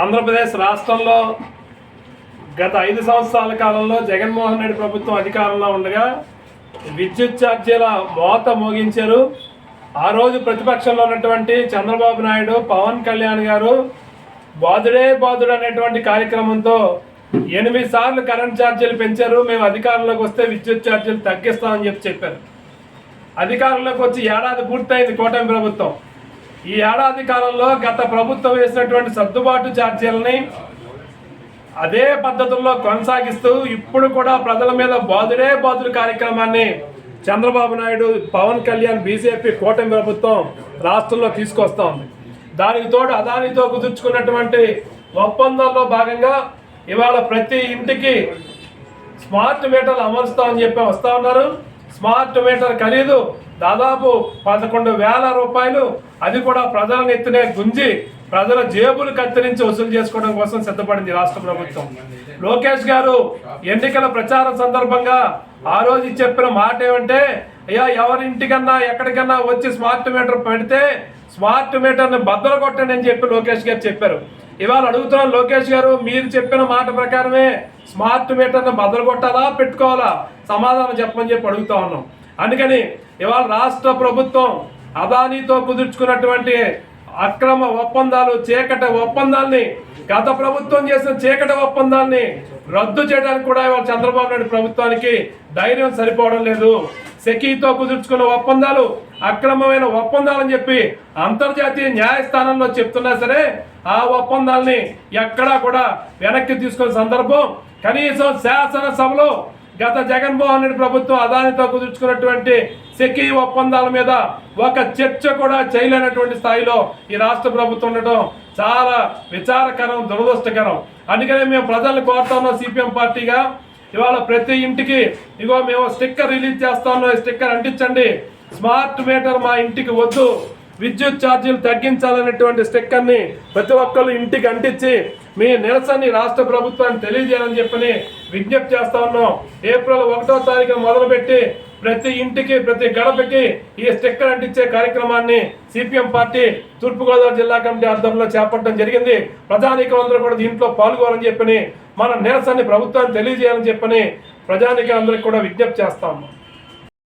ఆంధ్రప్రదేశ్ రాష్ట్రంలో గత ఐదు సంవత్సరాల కాలంలో జగన్మోహన్ రెడ్డి ప్రభుత్వం అధికారంలో ఉండగా విద్యుత్ ఛార్జీల మోత మోగించారు. ఆ రోజు ప్రతిపక్షంలో ఉన్నటువంటి చంద్రబాబు నాయుడు పవన్ కళ్యాణ్ గారు బాదుడే బాదుడు అనేటువంటి కార్యక్రమంతో ఎనిమిది సార్లు కరెంట్ ఛార్జీలు పెంచారు. మేము అధికారంలోకి వస్తే విద్యుత్ ఛార్జీలు తగ్గిస్తామని చెప్పి చెప్పారు. అధికారంలోకి వచ్చి ఏడాది పూర్తయింది కూటమి ప్రభుత్వం. ఈ ఏడాది కాలంలో గత ప్రభుత్వం వేసినటువంటి సర్దుబాటు ఛార్జీలని అదే పద్ధతుల్లో కొనసాగిస్తూ ఇప్పుడు కూడా ప్రజల మీద బాదుడే బాదుడు కార్యక్రమాన్ని చంద్రబాబు నాయుడు పవన్ కళ్యాణ్ బీజేపీ కూటమి ప్రభుత్వం రాష్ట్రంలో తీసుకొస్తోంది. దానికి తోడు అదానితో కుదుర్చుకున్నటువంటి ఒప్పందంలో భాగంగా ఇవాళ ప్రతి ఇంటికి స్మార్ట్ మీటర్లు అమరుస్తామని చెప్పి వస్తూ ఉన్నారు. స్మార్ట్ మీటర్ ఖరీదు దాదాపు పదకొండు వేల రూపాయలు అది కూడా ప్రజల నెత్తినే గుంజి ప్రజల జేబులు కత్తిరించి వసూలు చేసుకోవడం కోసం సిద్ధపడింది రాష్ట్ర ప్రభుత్వం. లోకేష్ గారు ఎన్నికల ప్రచారం సందర్భంగా ఆ రోజు చెప్పిన మాట ఏమంటే అయ్యా ఎవరింటికన్నా ఎక్కడికన్నా వచ్చి స్మార్ట్ మీటర్ పెడితే స్మార్ట్ మీటర్ని బద్దలు కొట్టండి అని చెప్పి లోకేష్ గారు చెప్పారు. ఇవాళ అడుగుతున్నాను లోకేష్ గారు మీరు చెప్పిన మాట ప్రకారమే స్మార్ట్ మీటర్ని బద్దలు కొట్టాలా పెట్టుకోవాలా? సమాధానం చెప్పమని చెప్పి అడుగుతా ఉన్నాం. అందుకని ఇవాళ రాష్ట్ర ప్రభుత్వం అదానీతో కుదుర్చుకున్నటువంటి అక్రమ ఒప్పందాలు చీకటి ఒప్పందాల్ని గత ప్రభుత్వం చేసిన చీకటి ఒప్పందాల్ని రద్దు చేయడానికి కూడా ఇవాళ చంద్రబాబు నాయుడు ప్రభుత్వానికి ధైర్యం సరిపోవడం లేదు. సెకీతో కుదుర్చుకున్న ఒప్పందాలు అక్రమమైన ఒప్పందాలని చెప్పి అంతర్జాతీయ న్యాయస్థానంలో చెప్తున్నా సరే ఆ ఒప్పందాల్ని ఎక్కడా కూడా వెనక్కి తీసుకునే సందర్భం కనీసం శాసనసభలో గత జగన్మోహన్ రెడ్డి ప్రభుత్వం అదానితో కుదుర్చుకున్నటువంటి సెకీ ఒప్పందాల మీద ఒక చర్చ కూడా చేయలేనటువంటి స్థాయిలో ఈ రాష్ట్ర ప్రభుత్వం ఉండటం చాలా విచారకరం దురదృష్టకరం. అందుకనే మేము ప్రజలను కోరుతా ఉన్నాం సిపిఎం పార్టీగా. ఇవాళ ప్రతి ఇంటికి ఇగో మేము స్టిక్కర్ రిలీజ్ చేస్తా ఉన్నాం ఈ స్టిక్కర్ అంటించండి. స్మార్ట్ మీటర్ మా ఇంటికి వద్దు. విద్యుత్ ఛార్జీలు తగ్గించాలనేటువంటి స్టిక్కర్ని ప్రతి ఒక్కరు ఇంటికి అంటించి మీ నిరసనని రాష్ట్ర ప్రభుత్వాన్ని తెలియజేయాలని చెప్పని విజ్ఞప్తి చేస్తా ఉన్నాం. ఏప్రిల్ ఒకటో తారీఖున మొదలుపెట్టి ప్రతి ఇంటికి ప్రతి గడపకి ఈ స్టిక్కర్ అంటించే కార్యక్రమాన్ని సిపిఎం పార్టీ తూర్పుగోదావరి జిల్లా కమిటీ ఆధ్వర్యంలో చేపట్టడం జరిగింది. ప్రజానీకులందరూ కూడా దీంట్లో పాల్గొనాలని చెప్పని మన నిరసనని ప్రభుత్వాన్ని తెలియజేయాలని చెప్పని ప్రజానీకులందరికీ కూడా విజ్ఞప్తి చేస్తా ఉన్నాం.